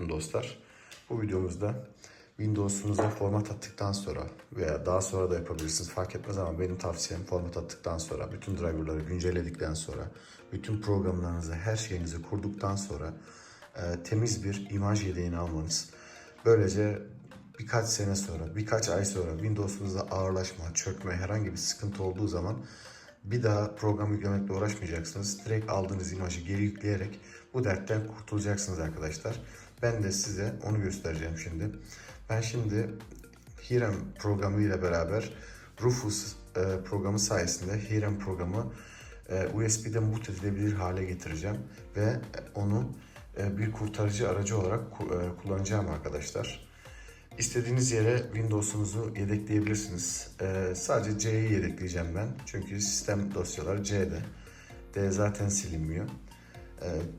yaptım dostlar. Bu videomuzda Windows'unuza format attıktan sonra veya daha sonra da yapabilirsiniz fark etmez ama benim tavsiyem format attıktan sonra bütün driverları güncelledikten sonra bütün programlarınızı her şeyinizi kurduktan sonra e, temiz bir imaj yedeğini almanız. Böylece birkaç sene sonra, birkaç ay sonra Windows'unuzda ağırlaşma, çökme, herhangi bir sıkıntı olduğu zaman bir daha program yüklemekle uğraşmayacaksınız. Direkt aldığınız imajı geri yükleyerek bu dertten kurtulacaksınız arkadaşlar. Ben de size onu göstereceğim şimdi. Ben şimdi Hiram programı ile beraber Rufus e, programı sayesinde Hiram programı e, USB'de boot edilebilir hale getireceğim ve onu e, bir kurtarıcı aracı olarak ku- kullanacağım arkadaşlar. İstediğiniz yere Windows'unuzu yedekleyebilirsiniz. Sadece C'yi yedekleyeceğim ben. Çünkü sistem dosyaları C'de. D zaten silinmiyor.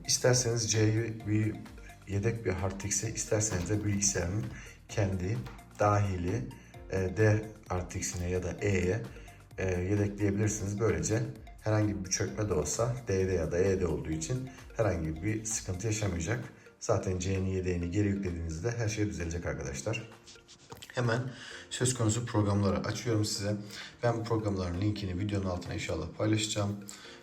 İsterseniz C'yi bir yedek bir hard disk'e, isterseniz de bilgisayarın kendi dahili e, D hard disk'ine ya da E'ye e, yedekleyebilirsiniz. Böylece herhangi bir çökme de olsa D'de ya da E'de olduğu için herhangi bir sıkıntı yaşamayacak. Zaten C'nin yedeğini geri yüklediğinizde her şey düzelecek arkadaşlar. Hemen söz konusu programları açıyorum size. Ben bu programların linkini videonun altına inşallah paylaşacağım.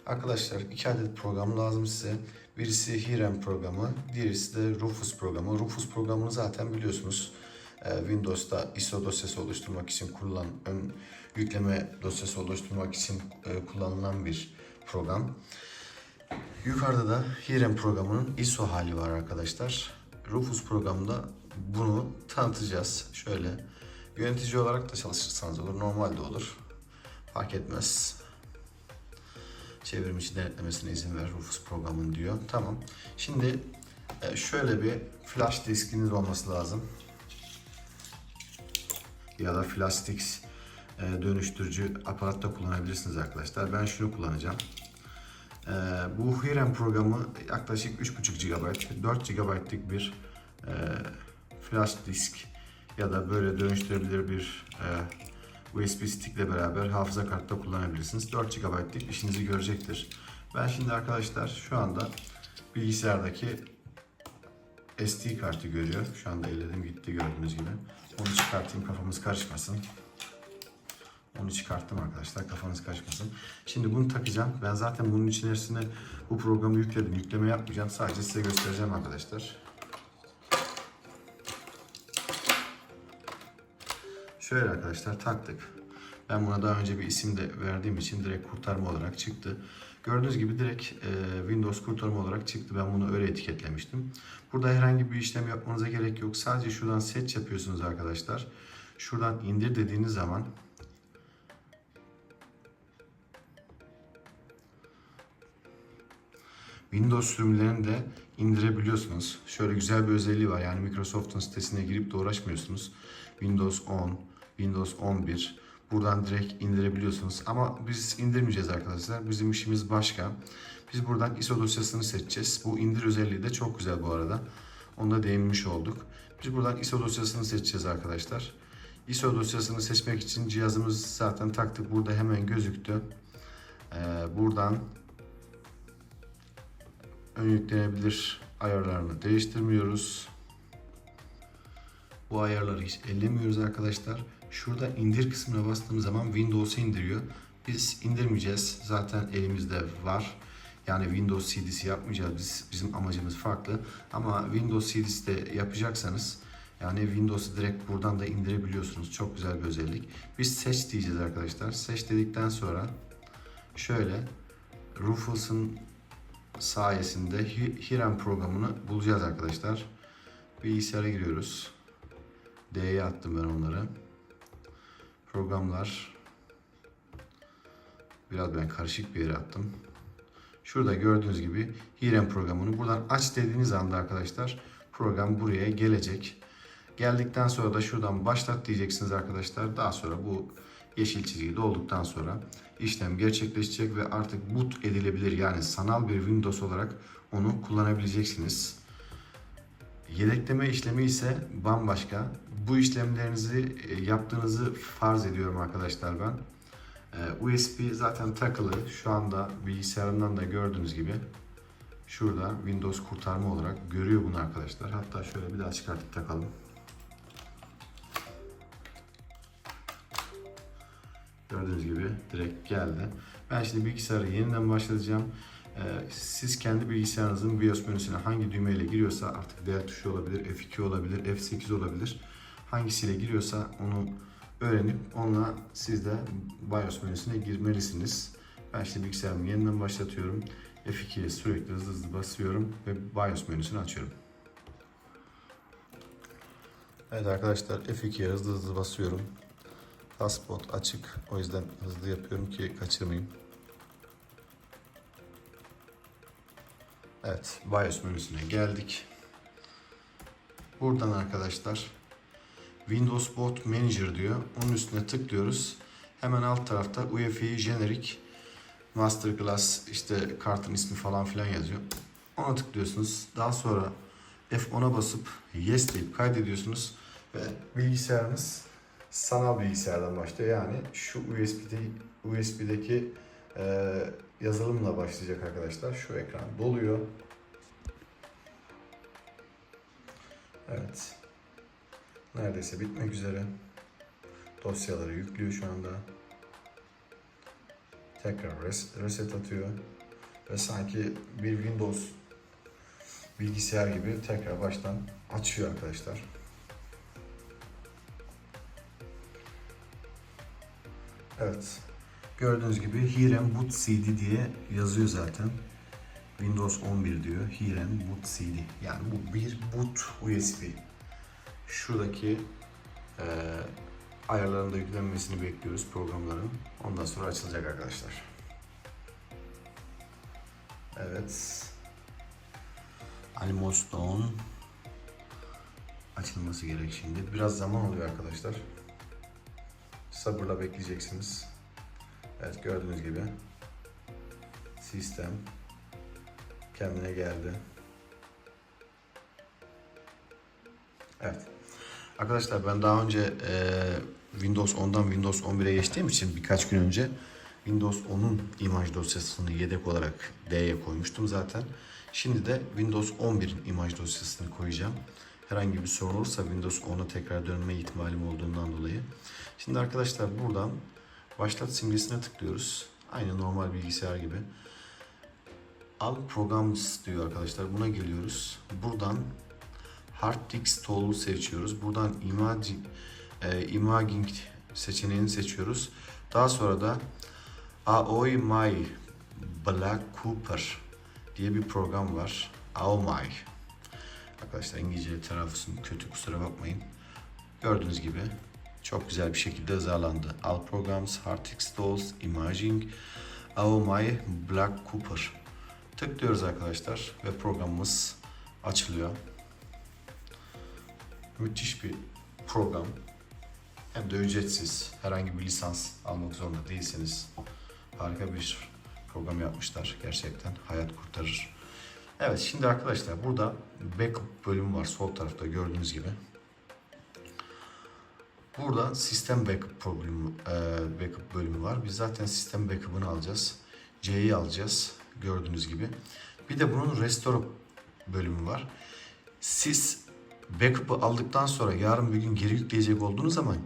Arkadaşlar iki adet program lazım size. Birisi Hiram programı, diğerisi de Rufus programı. Rufus programını zaten biliyorsunuz. Ee, Windows'ta ISO dosyası oluşturmak için kullanılan, ön yükleme dosyası oluşturmak için e, kullanılan bir program. Yukarıda da Hiram programının ISO hali var arkadaşlar. Rufus programında bunu tanıtacağız. Şöyle yönetici olarak da çalışırsanız olur, normal de olur. Fark etmez. Çevrimiçi denetlemesine izin ver Rufus programın diyor. Tamam. Şimdi e, şöyle bir flash diskiniz olması lazım. Ya da flash disk e, dönüştürücü aparat da kullanabilirsiniz arkadaşlar. Ben şunu kullanacağım. Ee, bu Hiram programı yaklaşık 3.5 GB, 4 GB'lık bir e, flash disk ya da böyle dönüştürebilir bir e, USB stick ile beraber hafıza kartı kullanabilirsiniz. 4 GB'lık işinizi görecektir. Ben şimdi arkadaşlar şu anda bilgisayardaki SD kartı görüyor. Şu anda elledim gitti gördüğünüz gibi. Onu çıkartayım kafamız karışmasın. Onu çıkarttım arkadaşlar kafanız kaçmasın. Şimdi bunu takacağım. Ben zaten bunun içerisine bu programı yükledim. Yükleme yapmayacağım. Sadece size göstereceğim arkadaşlar. Şöyle arkadaşlar taktık. Ben buna daha önce bir isim de verdiğim için direkt kurtarma olarak çıktı. Gördüğünüz gibi direkt e, Windows kurtarma olarak çıktı. Ben bunu öyle etiketlemiştim. Burada herhangi bir işlem yapmanıza gerek yok. Sadece şuradan seç yapıyorsunuz arkadaşlar. Şuradan indir dediğiniz zaman Windows sürümlerini de indirebiliyorsunuz. Şöyle güzel bir özelliği var. Yani Microsoft'un sitesine girip de uğraşmıyorsunuz. Windows 10, Windows 11 buradan direkt indirebiliyorsunuz. Ama biz indirmeyeceğiz arkadaşlar. Bizim işimiz başka. Biz buradan ISO dosyasını seçeceğiz. Bu indir özelliği de çok güzel bu arada. Onu da değinmiş olduk. Biz buradan ISO dosyasını seçeceğiz arkadaşlar. ISO dosyasını seçmek için cihazımız zaten taktık. Burada hemen gözüktü. Ee, buradan ön yüklenebilir ayarlarını değiştirmiyoruz. Bu ayarları hiç ellemiyoruz arkadaşlar. Şurada indir kısmına bastığımız zaman Windows'u indiriyor. Biz indirmeyeceğiz. Zaten elimizde var. Yani Windows CD'si yapmayacağız. Biz, bizim amacımız farklı. Ama Windows CD'si de yapacaksanız yani Windows'u direkt buradan da indirebiliyorsunuz. Çok güzel bir özellik. Biz seç diyeceğiz arkadaşlar. Seç dedikten sonra şöyle Rufus'un sayesinde Hi- Hiram programını bulacağız arkadaşlar. Bilgisayara giriyoruz. D'ye attım ben onları. Programlar. Biraz ben karışık bir yere attım. Şurada gördüğünüz gibi Hiram programını buradan aç dediğiniz anda arkadaşlar program buraya gelecek. Geldikten sonra da şuradan başlat diyeceksiniz arkadaşlar. Daha sonra bu yeşil çizgi dolduktan sonra işlem gerçekleşecek ve artık boot edilebilir yani sanal bir Windows olarak onu kullanabileceksiniz. Yedekleme işlemi ise bambaşka. Bu işlemlerinizi e, yaptığınızı farz ediyorum arkadaşlar ben. E, USB zaten takılı. Şu anda bilgisayarımdan da gördüğünüz gibi şurada Windows kurtarma olarak görüyor bunu arkadaşlar. Hatta şöyle bir daha çıkartıp takalım. Gördüğünüz gibi direkt geldi. Ben şimdi bilgisayarı yeniden başlatacağım. Ee, siz kendi bilgisayarınızın BIOS menüsüne hangi düğmeyle giriyorsa artık D tuşu olabilir, F2 olabilir, F8 olabilir. Hangisiyle giriyorsa onu öğrenip onunla siz de BIOS menüsüne girmelisiniz. Ben şimdi bilgisayarımı yeniden başlatıyorum. F2'ye sürekli hızlı hızlı basıyorum ve BIOS menüsünü açıyorum. Evet arkadaşlar F2'ye hızlı hızlı basıyorum. Passport açık. O yüzden hızlı yapıyorum ki kaçırmayayım. Evet, BIOS menüsüne geldik. Buradan arkadaşlar Windows Boot Manager diyor. Onun üstüne tıklıyoruz. Hemen alt tarafta UEFI Generic Masterclass işte kartın ismi falan filan yazıyor. Ona tıklıyorsunuz. Daha sonra F10'a basıp Yes deyip kaydediyorsunuz ve bilgisayarınız sanal bilgisayardan başlıyor. Yani şu USB'de USB'deki e, yazılımla başlayacak arkadaşlar. Şu ekran doluyor. Evet. Neredeyse bitmek üzere. Dosyaları yüklüyor şu anda. Tekrar res- reset atıyor. Ve sanki bir Windows bilgisayar gibi tekrar baştan açıyor arkadaşlar. Evet. Gördüğünüz gibi Hiren Boot CD diye yazıyor zaten. Windows 11 diyor. Hiren Boot CD. Yani bu bir boot USB. Şuradaki e, ayarlarında yüklenmesini bekliyoruz programların. Ondan sonra açılacak arkadaşlar. Evet. Almost on. Açılması gerek şimdi. Biraz zaman oluyor arkadaşlar. Sabırla bekleyeceksiniz. Evet gördüğünüz gibi sistem kendine geldi. Evet. Arkadaşlar ben daha önce e, Windows 10'dan Windows 11'e geçtiğim için birkaç gün önce Windows 10'un imaj dosyasını yedek olarak D'ye koymuştum zaten. Şimdi de Windows 11'in imaj dosyasını koyacağım. Herhangi bir sorun olursa Windows 10'a tekrar dönme ihtimalim olduğundan dolayı. Şimdi arkadaşlar buradan başlat simgesine tıklıyoruz. Aynı normal bilgisayar gibi. Al Programs diyor arkadaşlar. Buna geliyoruz. Buradan Hard Disk Tool'u seçiyoruz. Buradan Image, e, Imaging seçeneğini seçiyoruz. Daha sonra da Aoi My Black Cooper diye bir program var. Aomai. Arkadaşlar İngilizce telaffuzum kötü kusura bakmayın. Gördüğünüz gibi çok güzel bir şekilde hazırlandı. All Programs, Hard Disk Tools, Imaging, Aomai Black Cooper. Tıklıyoruz arkadaşlar ve programımız açılıyor. Müthiş bir program. Hem de ücretsiz. Herhangi bir lisans almak zorunda değilseniz harika bir program yapmışlar. Gerçekten hayat kurtarır. Evet şimdi arkadaşlar burada backup bölümü var sol tarafta gördüğünüz gibi. Burada sistem backup problemi, e, backup bölümü var. Biz zaten sistem backup'ını alacağız. C'yi alacağız gördüğünüz gibi. Bir de bunun restore bölümü var. Siz backup'ı aldıktan sonra yarın bir gün geri yükleyecek olduğunuz zaman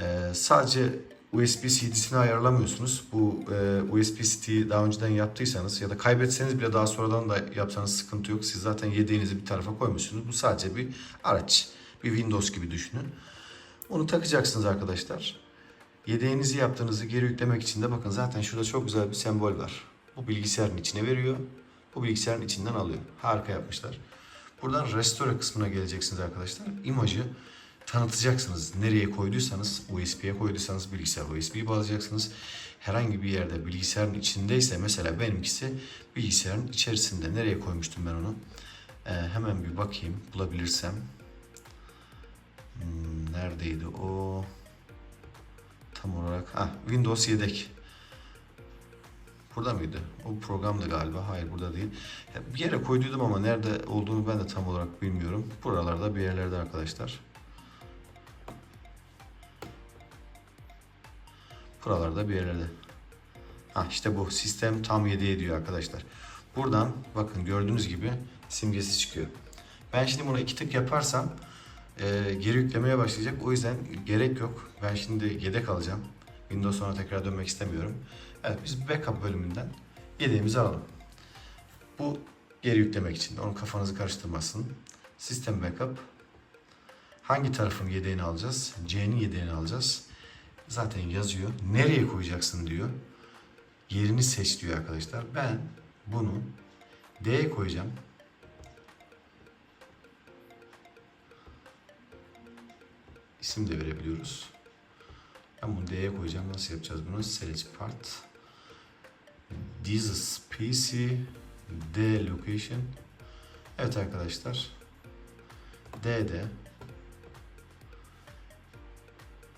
e, sadece USB CD'sini ayarlamıyorsunuz. Bu e, USB CD'yi daha önceden yaptıysanız ya da kaybetseniz bile daha sonradan da yapsanız sıkıntı yok. Siz zaten yedeğinizi bir tarafa koymuşsunuz. Bu sadece bir araç. Bir Windows gibi düşünün. Onu takacaksınız arkadaşlar. Yedeğinizi yaptığınızı geri yüklemek için de bakın zaten şurada çok güzel bir sembol var. Bu bilgisayarın içine veriyor. Bu bilgisayarın içinden alıyor. Harika yapmışlar. Buradan restore kısmına geleceksiniz arkadaşlar. İmajı tanıtacaksınız. Nereye koyduysanız, USB'ye koyduysanız bilgisayar USB'yi bağlayacaksınız. Herhangi bir yerde bilgisayarın içindeyse mesela benimkisi bilgisayarın içerisinde. Nereye koymuştum ben onu? Ee, hemen bir bakayım bulabilirsem. Hmm, neredeydi o? Tam olarak ha Windows yedek. Burada mıydı? O programdı galiba. Hayır burada değil. Ya Bir yere koyduydum ama nerede olduğunu ben de tam olarak bilmiyorum. Buralarda bir yerlerde arkadaşlar. Buralarda bir yerlerde. Ha işte bu sistem tam 7'ye diyor arkadaşlar. Buradan bakın gördüğünüz gibi simgesi çıkıyor. Ben şimdi buna iki tık yaparsam e, geri yüklemeye başlayacak. O yüzden gerek yok. Ben şimdi yedek alacağım. Windows sonra tekrar dönmek istemiyorum. Evet biz backup bölümünden yedeğimizi alalım. Bu geri yüklemek için. Onun kafanızı karıştırmasın. System backup. Hangi tarafın yedeğini alacağız? C'nin yedeğini alacağız. Zaten yazıyor. Nereye koyacaksın diyor. Yerini seç diyor arkadaşlar. Ben bunu D'ye koyacağım. İsim de verebiliyoruz. Ben bunu D'ye koyacağım. Nasıl yapacağız bunu? Select part. This is PC D location. Evet arkadaşlar. D'de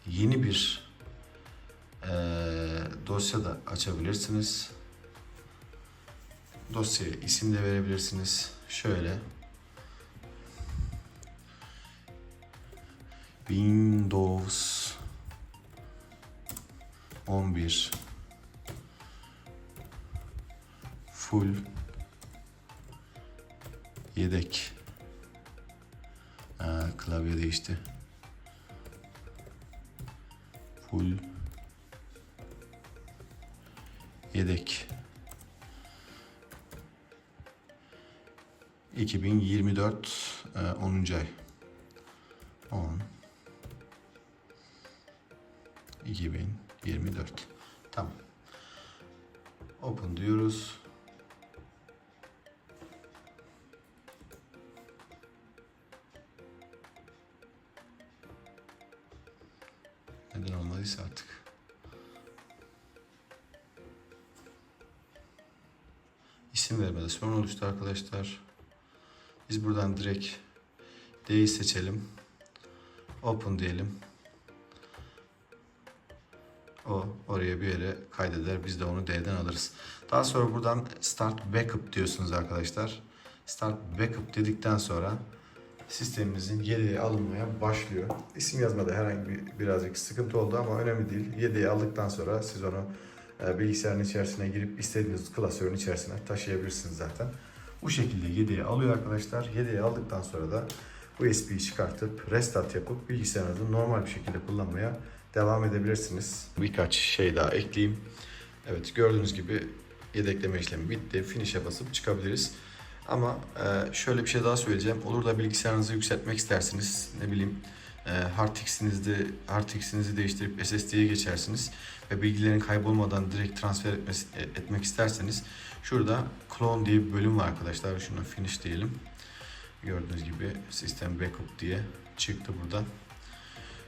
yeni bir eee dosya da açabilirsiniz. Dosyaya isim de verebilirsiniz. Şöyle Windows 11 full yedek. Aa, klavye değişti. Full yedek. 2024 e, 10. ay. 10 2024 tamam. Open diyoruz. Neden olmadıysa artık. İsim vermede sorun oluştu arkadaşlar. Biz buradan direkt D'yi seçelim. Open diyelim o oraya bir yere kaydeder. Biz de onu D'den alırız. Daha sonra buradan Start Backup diyorsunuz arkadaşlar. Start Backup dedikten sonra sistemimizin yedeğe alınmaya başlıyor. İsim yazmada herhangi bir birazcık sıkıntı oldu ama önemli değil. Yedeğe aldıktan sonra siz onu e, bilgisayarın içerisine girip istediğiniz klasörün içerisine taşıyabilirsiniz zaten. Bu şekilde yedeğe alıyor arkadaşlar. Yedeğe aldıktan sonra da USB'yi çıkartıp restart yapıp bilgisayarınızı normal bir şekilde kullanmaya devam edebilirsiniz. Birkaç şey daha ekleyeyim. Evet gördüğünüz gibi yedekleme işlemi bitti. Finish'e basıp çıkabiliriz. Ama e, şöyle bir şey daha söyleyeceğim. Olur da bilgisayarınızı yükseltmek istersiniz. Ne bileyim e, hard disk'inizi hard disk'inizi değiştirip SSD'ye geçersiniz ve bilgilerin kaybolmadan direkt transfer etmesi, e, etmek isterseniz şurada clone diye bir bölüm var arkadaşlar. Şuna finish diyelim. Gördüğünüz gibi sistem backup diye çıktı burada.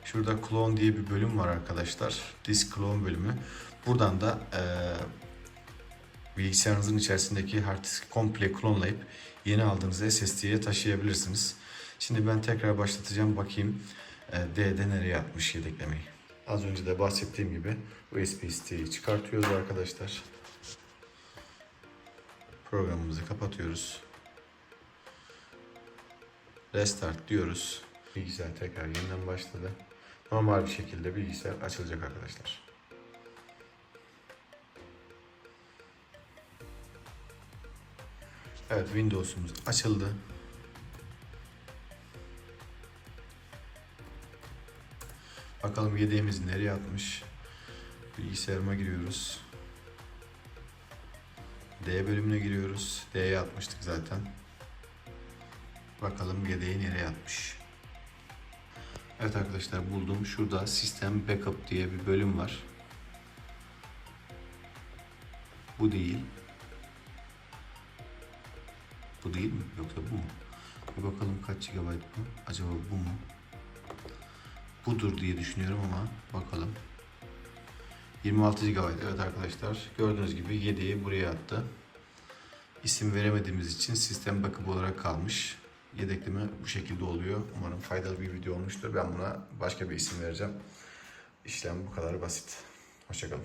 Şurada clone diye bir bölüm var arkadaşlar. Disk clone bölümü. Buradan da e, bilgisayarınızın içerisindeki hard diski komple klonlayıp yeni aldığınız SSD'ye taşıyabilirsiniz. Şimdi ben tekrar başlatacağım. Bakayım e, D'de nereye atmış yedeklemeyi. Az önce de bahsettiğim gibi USB stick'i çıkartıyoruz arkadaşlar. Programımızı kapatıyoruz. Restart diyoruz. Bilgisayar tekrar yeniden başladı. Normal bir şekilde bilgisayar açılacak arkadaşlar. Evet Windows'umuz açıldı. Bakalım yedeğimiz nereye atmış. Bilgisayarıma giriyoruz. D bölümüne giriyoruz. D'ye atmıştık zaten. Bakalım yedeği nereye atmış. Evet arkadaşlar buldum. Şurada System Backup diye bir bölüm var. Bu değil. Bu değil mi? Yoksa bu mu? Bir bakalım kaç GB bu? Acaba bu mu? Budur diye düşünüyorum ama bakalım. 26 GB evet arkadaşlar. Gördüğünüz gibi 7'yi buraya attı. İsim veremediğimiz için sistem backup olarak kalmış. Yedekleme bu şekilde oluyor. Umarım faydalı bir video olmuştur. Ben buna başka bir isim vereceğim. İşlem bu kadar basit. Hoşçakalın.